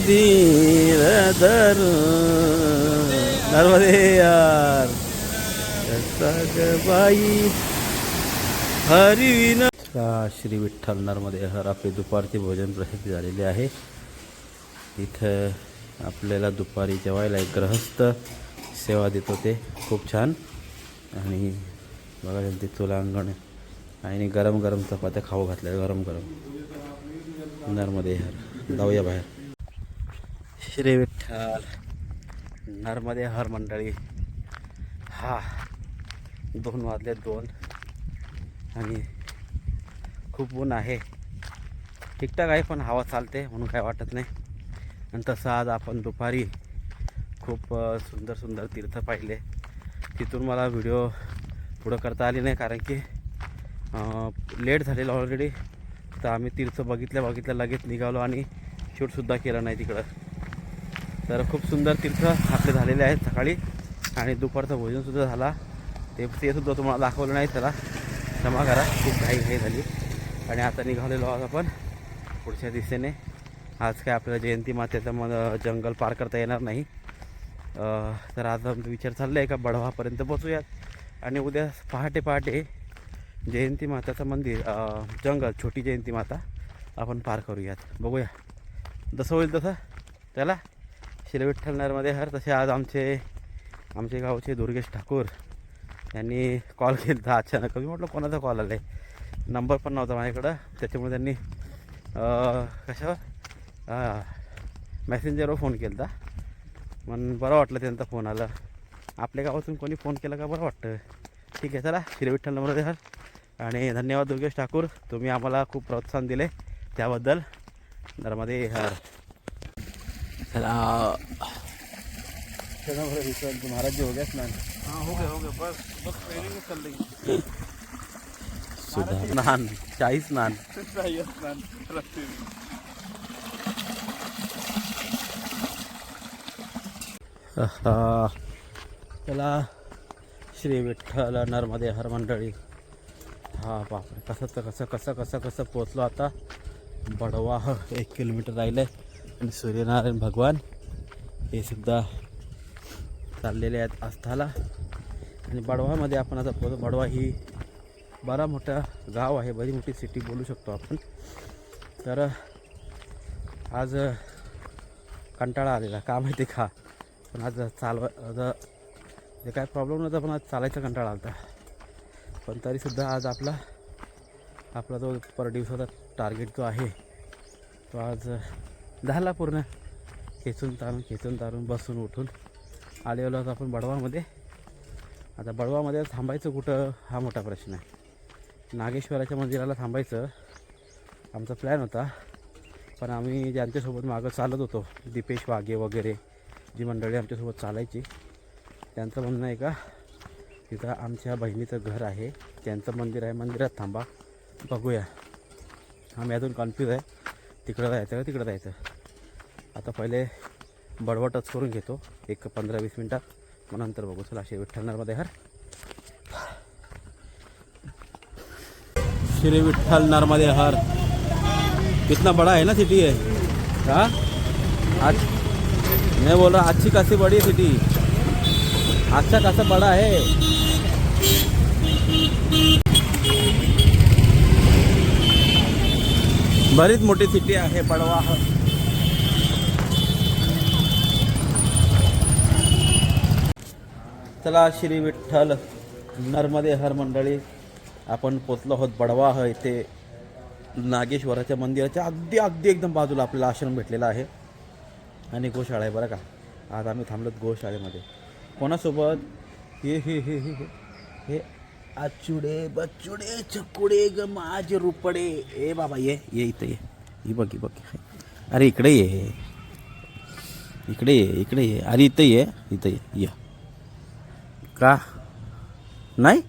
हरी नदी धर नर्मदे यार। बाई हरी श्री विठ्ठल नर्मदे हर आपले दुपारचे भोजन प्रसिद्ध झालेले आहे. इथं आपल्याला दुपारी जेवायला एक ग्रहस्थ सेवा देत होते खूप छान. आणि बघा त्यांचे चुला अंगण आणि गरम गरम चपात्या खाऊ घातल्या गरम गरम. नर्मदे हर जाऊया बाहेर. श्री विठ्ठल. नर्मदे हर मंडळी. हा. दोन वाजले दोन. आणि खूप ऊन आहे. ठीकठाक आहे पण हवा चालते म्हणून काय वाटत नाही. आणि तसं आज आपण दुपारी खूप सुंदर सुंदर तीर्थ पाहिले. तिथून मला व्हिडिओ पुढं करता आली नाही कारण की लेट झालेलं ऑलरेडी तर आम्ही तीर्थ बघितल्या बघितल्या लगेच निघालो आणि शूटसुद्धा केलं नाही तिकडं. तर खूप सुंदर तीर्थ आपले झालेले आहेत सकाळी. आणि दुपारचं भोजनसुद्धा झाला. ते ते सुद्धा तुम्हाला दाखवलं नाही त्याला क्षमा करा. खूप घाई घाई झाली. आणि आता निघालेलो आहोत आपण पुढच्या दिशेने. आज काय आपल्याला जयंती मातेचं मग जंगल पार करता येणार नाही. तर आज आमचा विचार चालला आहे का बढवापर्यंत पोचूयात आणि उद्या पहाटे पहाटे जयंती माताचं मंदिर जंगल छोटी जयंती माता आपण पार करूयात. बघूया. जसं होईल तसं. त्याला श्री विठ्ठलनरमध्ये हर तसे आज आमचे आमचे गावचे दुर्गेश ठाकूर यांनी कॉल केला अचानक. मी म्हटलं कोणाचा कॉल आला आहे नंबर पण नव्हता माझ्याकडं. त्याच्यामुळे त्यांनी अं, कशावर? मेसेंजरवर फोन केला होता मग बरं वाटलं त्यांचा फोन आला. आपल्या गावातून कोणी फोन केला का बरं वाटतं? ठीक आहे चला. श्री विठ्ठल हर. आणि धन्यवाद दुर्गेश ठाकूर. तुम्ही आम्हाला खूप प्रोत्साहन दिले त्याबद्दल. नर्मदे हर. चला चला महाराज जी हो गया स्नान। हाँ हो गया हो गया बस बस ट्रेनिंग में चल रही सुधा स्नान शाही स्नान। है स्नान रस्ते में आहा. चला श्री विठ्ठल नर्मदे हर मंडळी। हा बापरे कसं तर कसं कसं कसं कसं पोचलो आता? बडवाह एक किलोमीटर राहिलं आहे आणि सूर्यनारायण भगवान हे सुद्धा चाललेले आहेत आस्थाला. आणि बडवामध्ये आपण आता पोहोच बडवा ही बरा मोठा गाव आहे. बरी मोठी सिटी बोलू शकतो आपण. तर आज कंटाळा आलेला. का माहिती का? पण आज चालवा आता जे काय प्रॉब्लेम नव्हता पण आज चालायचा कंटाळा आला होता पण तरीसुद्धा आज आपला आपला जो पर दिवसाचा टार्गेट जो आहे तो आज झाला पूर्ण. खेचून तारून खेचून तारून बसून उठून आलेलो आहोत आपण बडवामध्ये. आता बडवामध्ये थांबायचं कुठं हा मोठा प्रश्न आहे. नागेश्वराच्या मंदिराला थांबायचं आमचा प्लॅन होता. पण आम्ही ज्यांच्यासोबत मागं चालत होतो दीपेश वाघे वगैरे जी मंडळी आमच्यासोबत चालायची त्यांचं म्हणणं आहे का तिथं आमच्या बहिणीचं घर आहे त्यांचं मंदिर आहे मंदिरात थांबा बघूया. आम्ही अजून कन्फ्यूज आहे. तिकडं जायचं का तिकडं जायचं. आता पहिले बडवा टच करून घेतो. एक पंधरा वीस मिनटात. मग नंतर बघू. चला असे विठ्ठलनरमध्ये हर श्री विठ्ठल नर्मदे हर. कितना बड़ा है ना सिटी है हाँ? आज मैं बोल रहा अच्छी खासी बड़ी है सिटी अच्छा खासा बड़ा है. बरीच मोठी सिटी आहे बडवा चला श्री विठ्ठल नर्मदे हर मंडळी. आपण पोचलो आहोत बडवा इथे नागेश्वराच्या मंदिराच्या. अगदी अगदी एकदम बाजूला आपल्याला आश्रम भेटलेला आहे. आणि गोशाळा आहे बरं का. आज आम्ही थांबलोत गोशाळेमध्ये. कोणासोबत? हे हे हे हे हे. हे आचुडे बचुडे चकुडे ग माझे रुपडे. ए बाबा ये ये इथं ये. ही बघ ही बघ. अरे इकडे ये. इकडे ये इकडे ये. अरे इथं ये इथं ये. ये. का? नाही?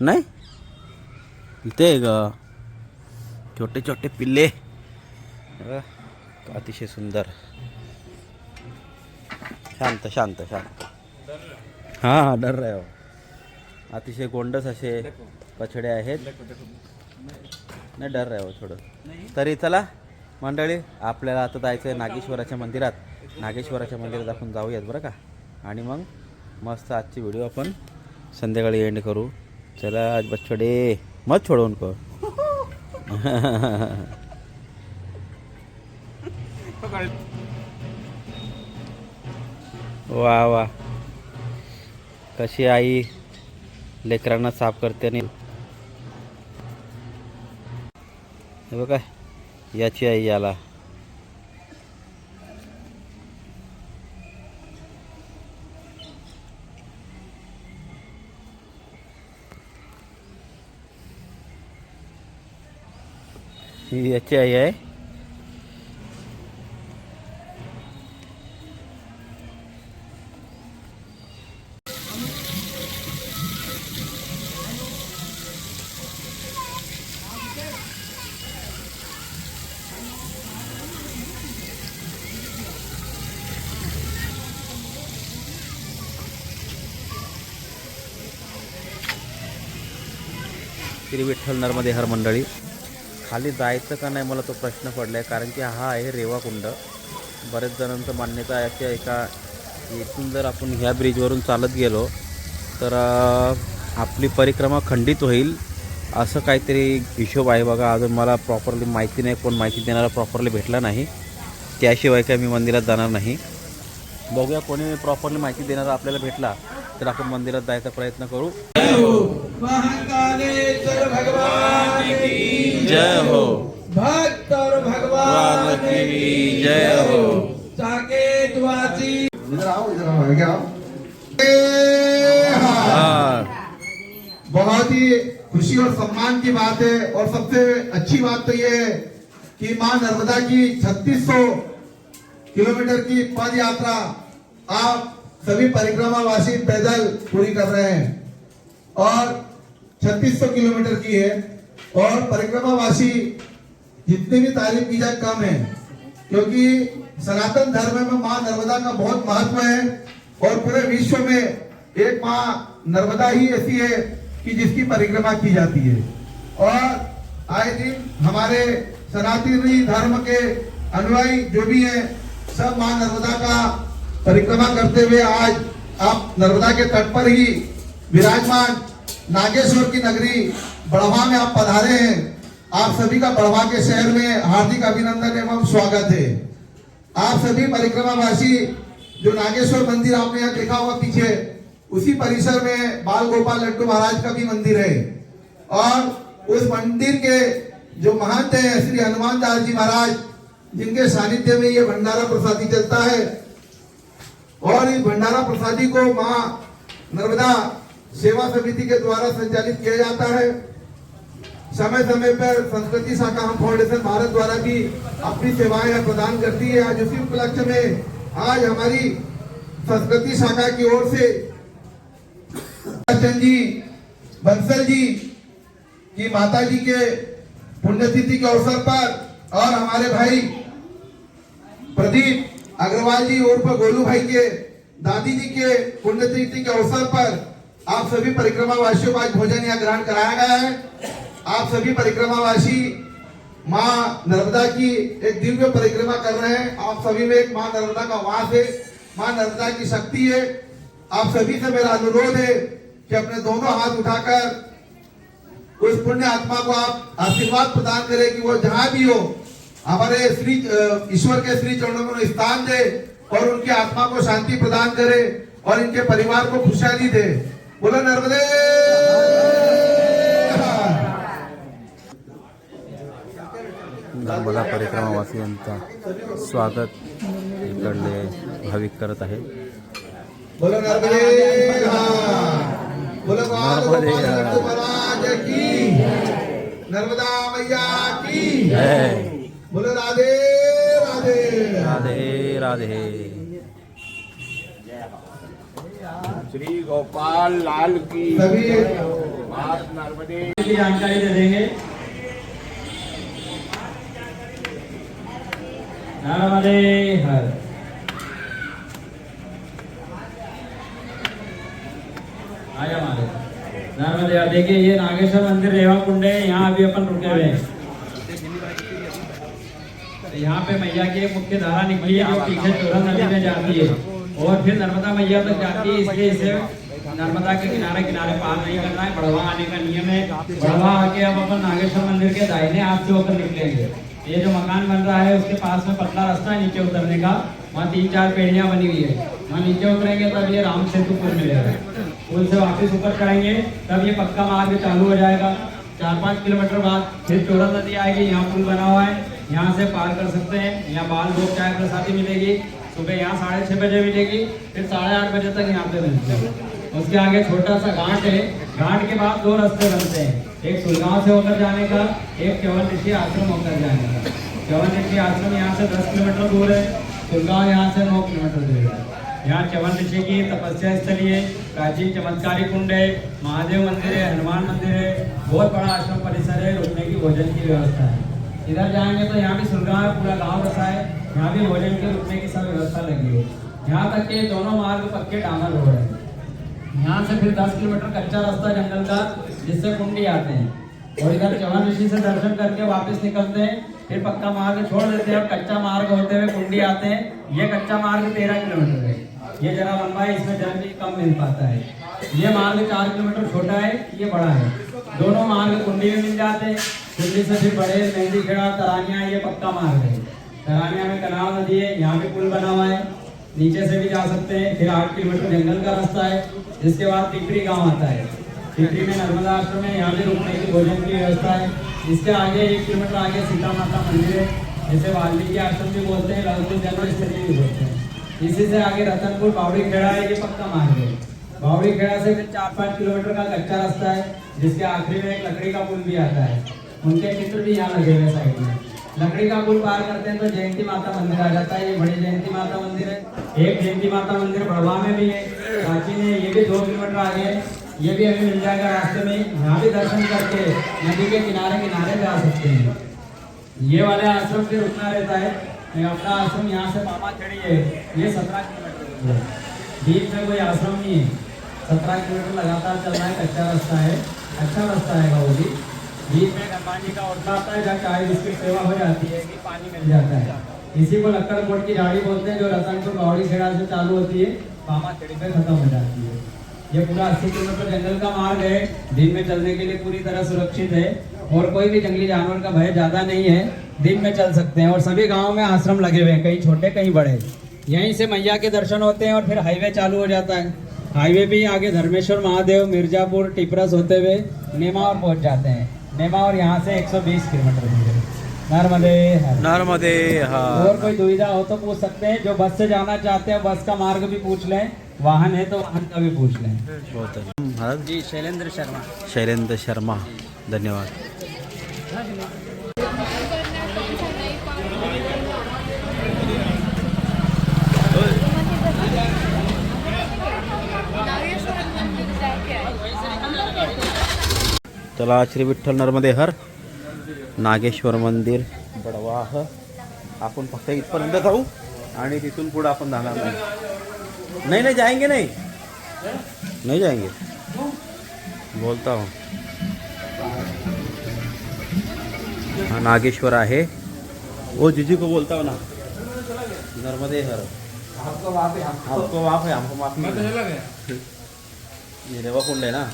नाही? इथे ग छोटे छोटे पिल्ले. अतिशय सुंदर. शांत शांत शांत. हां हां डर रहे हो. अतिशय गोंडस असे कचडे आहेत. नाही डर आहे हो थोडं. तरी चला मंडळी आपल्याला आता जायचं आहे नागेश्वराच्या मंदिरात. नागेश्वराच्या मंदिरात आपण जाऊयात बरं का? आणि मग मस्त आजची व्हिडिओ आपण संध्याकाळी एंड करू. चला आज बच्छडे मत छोडो उनको वा वा. कशी आई? लेकरांना साफ करते आणि बघा याची आई याला. ही याची आई आहे. श्री विठ्ठल नर्मदे हर मंडळी. खाली जायचं का नाही मला तो प्रश्न पडला आहे कारण की हा आहे रेवाकुंड. बरेच जणांचं मान्यता आहे की एका इथून जर आपण ह्या ब्रिजवरून चालत गेलो तर आपली परिक्रमा खंडित होईल. असं काहीतरी हिशोब आहे बघा. अजून मला प्रॉपरली माहिती नाही. कोण माहिती देणारा प्रॉपरली भेटला नाही. त्याशिवाय काय मी मंदिरात जाणार नाही. बघूया कोणी प्रॉपरली माहिती देणारा आपल्याला भेटला. तर आपण मंदिरात जायचा प्रयत्न करू. जय हो। भक्त और भगवान की जय हो। साकेत वासी इधर आओ इधर आओ बहुत ही खुशी और सम्मान की बात है और सबसे अच्छी बात तो ये है कि माँ नर्मदा की 3600 किलोमीटर की पद यात्रा आप सभी परिक्रमावासी पैदल पूरी कर रहे हैं। और 3600 किलोमीटर की है। और परिक्रमावासी जितनी भी तारीफ़ की जाए कम है। क्योंकि सनातन धर्म में माँ नर्मदा का बहुत महत्व है। और पूरे विश्व में एक माँ नर्मदा ही ऐसी है कि जिसकी परिक्रमा की जाती है। और आए दिन हमारे सनातनी धर्म के अनुयायी जो भी हैं, सब माँ नर्मदा का परिक्रमा करते हुए आज आप नर्मदा के तट पर ही विराजमान नागेश्वर की नगरी बड़वा में आप पधारे हैं। आप सभी का बड़वा के शहर में हार्दिक अभिनंदन एवं स्वागत है। आप सभी परिक्रमावासी, जो नागेश्वर मंदिर आपने यहाँ देखा होगा पीछे, उसी परिसर में बाल गोपाल लड्डू महाराज का भी मंदिर है। और उस मंदिर के जो महंत है, श्री हनुमान दास जी महाराज, जिनके सानिध्य में ये भंडारा प्रसादी चलता है और इस भंडारा प्रसादी को माँ नर्मदा सेवा समिति के द्वारा संचालित किया जाता है। समय समय पर संस्कृति शाखा हम फाउंडेशन भारत द्वारा भी अपनी सेवाएँ प्रदान करती है। आज उसी उपलक्ष्य में आज हमारी संस्कृति शाखा की ओर से जी, बंसल जी की माता जी के पुण्यतिथि के अवसर पर और हमारे भाई प्रदीप अग्रवाल जी उर्फ़ गोलू भाई के, दादी जी के पुण्यतिथि के अवसर पर आप सभी परिक्रमावासियों को आज भोजन यहाँ ग्रहण कराया गया है। आप सभी परिक्रमावासी माँ नर्मदा की एक दिव्य परिक्रमा कर रहे हैं। आप सभी में एक माँ नर्मदा का वास है। माँ नर्मदा की शक्ति है। आप सभी से मेरा अनुरोध है कि अपने दोनों हाथ उठाकर उस पुण्य आत्मा को आप आशीर्वाद प्रदान करें कि वो जहाँ भी हो हमारे श्री ईश्वर के श्री चरणों में स्थान दे और उनकी आत्मा को शांति प्रदान करे और इनके परिवार को खुशहाली दे। बोलो नर्मदे। नर्मदा परिक्रमावासियांचा स्वागत इकडले भाविक करत आहे बोलो नर्मदे। हाँ। बोलो नर्मदे। गोपाल। लड्डू महाराज की। नर्मदा मैया की। जय। बोलो राधे राधे। राधे राधे। श्री गोपाल लाल की सभी नर्मदे। की जानकारी दे देंगे। नर्मदे हर। आया मारे नर्मदे देखिए ये नागेश्वर मंदिर रेवा कुंड है यहाँ अभी अपन रुके हुए हैं। यहाँ पे मैया की मुख्य धारा निकली है, जो पीछे चोरा नदी में जाती है। और फिर नर्मदा मैया तक जाती है, इसलिए इसे नर्मदा के किनारे किनारे पार नहीं करना है, बढ़वा आने का नियम है। बढ़वा आके अब अपन नागेश्वर मंदिर के दाहिने हाथ से होकर निकलेंगे। ये जो मकान बन रहा है, उसके पास में पतला रास्ता है, नीचे उतरने का। वहाँ तीन चार पेड़ियाँ बनी हुई है। वहाँ नीचे उतरेंगे, तब ये राम सेतु पुल मिलेगा। पुल से वापस ऊपर चढ़ेंगे तब ये पक्का मार्ग चालू हो जाएगा। चार पाँच किलोमीटर बाद फिर चोरा नदी आएगी, यहाँ पुल बना हुआ है। यहाँ से पार कर सकते हैं। यहाँ बाल भोग चाय प्रसादी मिलेगी। सुबह यहाँ साढ़े छः बजे मिलेगी, फिर साढ़े आठ बजे तक यहाँ पे मिलते हैं। उसके आगे छोटा सा घाट है। घाट के बाद दो रास्ते बनते हैं। एक सुलगांव से होकर जाने का, एक चौवन ऋषि आश्रम होकर जाने का। चौवन ऋषि आश्रम यहाँ से दस किलोमीटर दूर है। सुलगांव यहाँ से नौ किलोमीटर दूर है। यहाँ चवन ऋषि की तपस्या स्थली है। प्राचीन चमत्कारी कुंड है। महादेव मंदिर है, हनुमान मंदिर है। बहुत बड़ा आश्रम परिसर है। रुकने की भोजन की व्यवस्था है। इधर जाएँगे तो यहाँ भी सुलगांव पूरा गाँव बसा है, यहाँ भी भोजन के रुकने की सब व्यवस्था लगी है। यहाँ तक के दोनों मार्ग पक्के डामर रोड है। यहाँ से फिर 10 किलोमीटर कच्चा रास्ता जंगल का, जिससे कुंडी आते हैं। और इधर चौहान ऋषि से दर्शन करके वापस निकलते हैं, फिर पक्का मार्ग छोड़ देते हैं, और कच्चा मार्ग होते हुए कुंडी आते हैं। ये कच्चा मार्ग तेरह किलोमीटर है। ये जरा लंबा है, इसमें जल भी कम मिल पाता है। ये मार्ग चार किलोमीटर छोटा है, ये बड़ा है। दोनों मार्ग कुंडी में मिल जाते हैं। कुंडी से फिर बड़े मेहंदी खेड़ा, तरानिया ये पक्का मार्ग है। तरानिया में कनाव नदी है, यहाँ भी पुल बना हुआ है। नीचे से भी जा सकते हैं, फिर आठ किलोमीटर जंगल का रास्ता है, जिसके बाद टिकरी गाँव आता है। टिकरी में नर्मदा आश्रम है, यहाँ भी रुकने की भोजन की व्यवस्था है। इसके आगे एक किलोमीटर आगे सीता माता मंदिर है, जैसे वाल्मीकि आश्रम भी बोलते हैं लघु जन्मस्थली भी बोलते हैं। इसी से आगे रतनपुर बावड़ी खेड़ा है, ये पक्का मार्ग है। बावड़ी खेड़ा से फिर चार पाँच किलोमीटर का कच्चा रास्ता है, जिसके आखिरी में एक लकड़ी का पुल भी आता है। उनके चित्र भी यहाँ लगे हुए साइड में। लकड़ी का पुल पार करते हैं तो जयंती माता मंदिर आ जाता है। ये बड़ी जयंती माता मंदिर है। एक जयंती माता मंदिर बड़वा में भी है। प्राचीन में ये भी दो किलोमीटर आगे है। ये भी हमें मिल जाएगा रास्ते में। यहाँ भी दर्शन करके नदी के किनारे किनारे जा सकते हैं। ये वाले आश्रम पे रुकना रहता है। अपना आश्रम यहाँ से मामा खड़ी है। ये सत्रह किलोमीटर बीच में कोई आश्रम नहीं है। सत्रह किलोमीटर लगातार चल रहा है कच्चा रास्ता है। अच्छा रास्ता है वो भी। बीच में जी का औरता आता है, जहाँ चाय बिस्किट सेवा हो जाती है कि पानी मिल जाता है। इसी को लक्कड़ कोट की झाड़ी बोलते हैं, जो रतनपुर गौड़ी खेड़ा से चालू होती है मामा खेड़ी पे खत्म हो जाती है। ये पूरा 80 किलोमीटर जंगल का मार्ग है, दिन में चलने के लिए पूरी तरह सुरक्षित है। और कोई भी जंगली जानवर का भय ज़्यादा नहीं है, दिन में चल सकते हैं। और सभी गाँव में आश्रम लगे हुए हैं, कहीं छोटे, कहीं बड़े। यहीं से मैया के दर्शन होते हैं और फिर हाईवे चालू हो जाता है। हाईवे भी आगे धर्मेश्वर महादेव, मिर्जापुर, टिपरस होते हुए नेमावर पहुँच जाते हैं। नेमावर यहाँ से 120 किलोमीटर दूर है। नर्मदे नर्मदे हाँ। और कोई दुविधा हो तो पूछ सकते हैं। जो बस से जाना चाहते हैं बस का मार्ग भी पूछ लें। वाहन है तो वाहन का भी पूछ लें। बहुत अच्छा. जी शैलेंद्र शर्मा। शैलेंद्र शर्मा धन्यवाद। चला श्री विठ्ठल नर्मदे हर नागेश्वर मंदिर बडवाह. आपण फक्त इथपर्यंत जाऊ आणि तिथून पुढं आपण जाणार नाही. नाही नाही जाएँगे नहीं. नहीं जाएँगे बोलता हूँ. हाँ नागेश्वर आहे. वो जीजी को बोलता हूँ ना. नर्मदे हर. आपको वहाँ पे आपको माफ़ है हमको माफ़ नहीं है। रेवा कुंड है ना?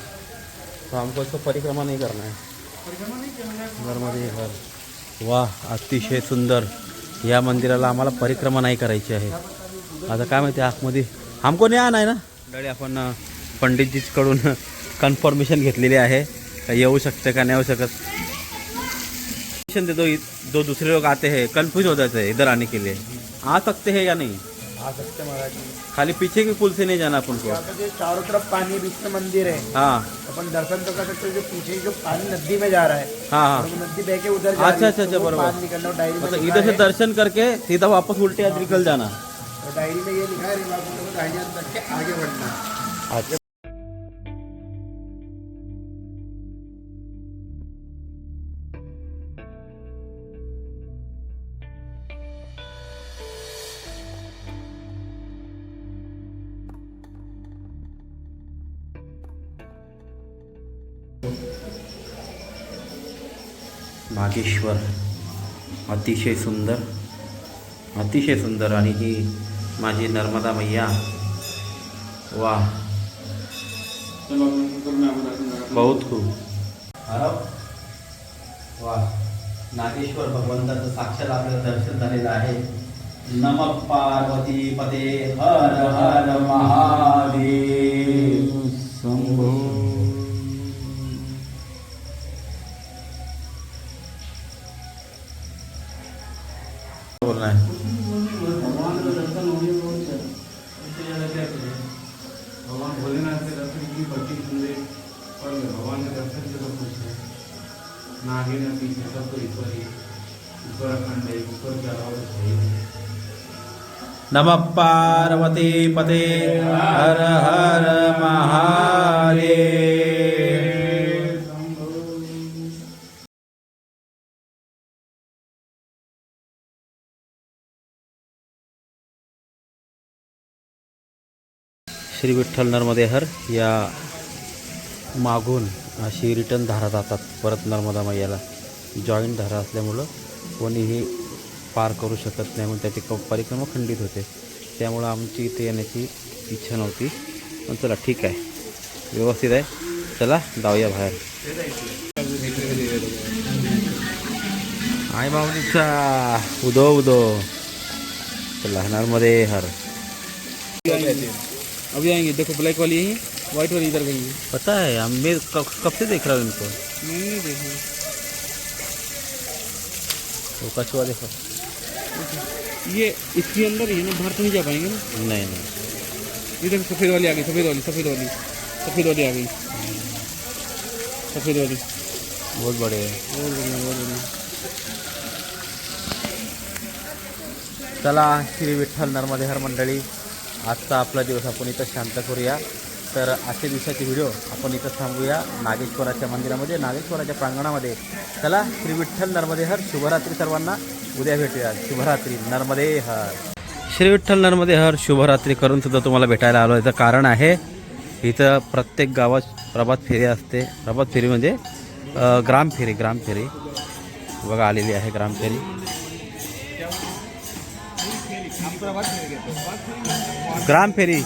तो हमको इसको परिक्रमा नहीं करना है। घरमध्ये घर। वाह अतिशय सुंदर। या मंदिराला आम्हाला परिक्रमा नाही करायची आहे. आता काय माहिती आतमध्ये हमको नाही आणाय ना? डळे आपण पंडितजीकडून कन्फर्मेशन घेतलेली आहे. का येऊ शकते का नाही येऊ शकत? देतो दो दुसरे लोग आते हैं कन्फ्यूज हो जाते हैं इधर आने के लिए. आ सकते हैं या नहीं? आ सकते महाराज खाली पीछे के पुल से नहीं जाना अपन को? जो चारों तरफ़ पानी विष्णु मंदिर है। हाँ। अपन दर्शन तो कर सकते जो पीछे जो पानी नदी में जा रहा है। हाँ हाँ। नदी बह के उधर अच्छा, अच्छा, तो अच्छा, बरबर। निकलना डायरी मतलब इधर से दर्शन करके सीधा वापस उल्टे निकल जाना। डायरी में ये लिखा है के आगे बढ़ना। अच्छा। नागेश्वर अतिशय सुंदर. अतिशय सुंदर आणि ही माझी नर्मदा मैया. वा. बहुत खूप. वा. नागेश्वर भगवंताचं साक्षात आपल्याला दर्शन झालेलं आहे. नम पार्वती पते. हर हर महादेव. शंभो नमः पार्वती पते हर हर महादेव। श्री विठ्ठल नर्मदेहर या मागून अशी रिटर्न धारा जातात. परत नर्मदा मैयाला. जॉईंट धारा असल्यामुळं कोणीही पार करू शकत नाही म्हणून त्याची क परिक्रमा खंडित होते. त्यामुळं आमची इथे येण्याची इच्छा नव्हती. पण चला ठीक आहे. व्यवस्थित आहे. चला जाऊया बाहेर. आई माऊलीचा उदो उदो. चला नर्मदे हर. अभी आएंगे देखो ब्लैक वाली है व्हाइट वाली इधर गई पता है हम मैं कब कब से देख रहा हूँ इनको? मैंने नहीं देखा। कछुआ देखो। ये इसके अंदर ही है ना बाहर तो नहीं जा पाएँगे ना? नहीं नहीं। ये देखो सफ़ेद वाली आ गई सफ़ेद वाली सफ़ेद वाली सफ़ेद वाली आ गई। सफ़ेद वाली। बहुत बड़े हैं बहुत बढ़िया बहुत बढ़िया। चला श्री विठ्ठल नर्मदे नर्मदेहर मंडळी आजचा आपला दिवस आपण इथं शांत करूया. तर आजच्या दिवसाचे व्हिडिओ आपण इथं थांबूया. नागेश्वराच्या मंदिरामध्ये नागेश्वराच्या प्रांगणामध्ये. चला श्री विठ्ठल नर्मदेहर शुभरात्री सर्वांना. उद्या भेटूया शुभरात्री. नर्मदे हर. श्री विठ्ठल नर्मदेहर शुभरात्री करून सुद्धा तुम्हाला भेटायला आलो याचं कारण आहे इथं प्रत्येक गावात प्रभात फेरी असते. प्रभात फेरी म्हणजे ग्राम फेरी ग्राम फेरी. बघा आलेली आहे ग्राम फेरी. ग्राम फेरी.